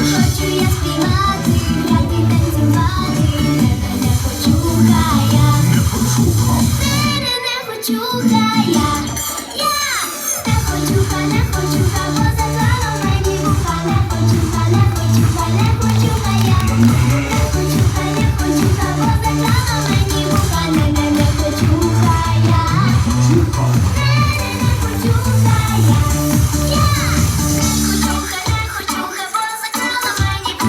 хочу я співати, грати, танцювати, не-не-не хочу хая, не-не-не хочу хая,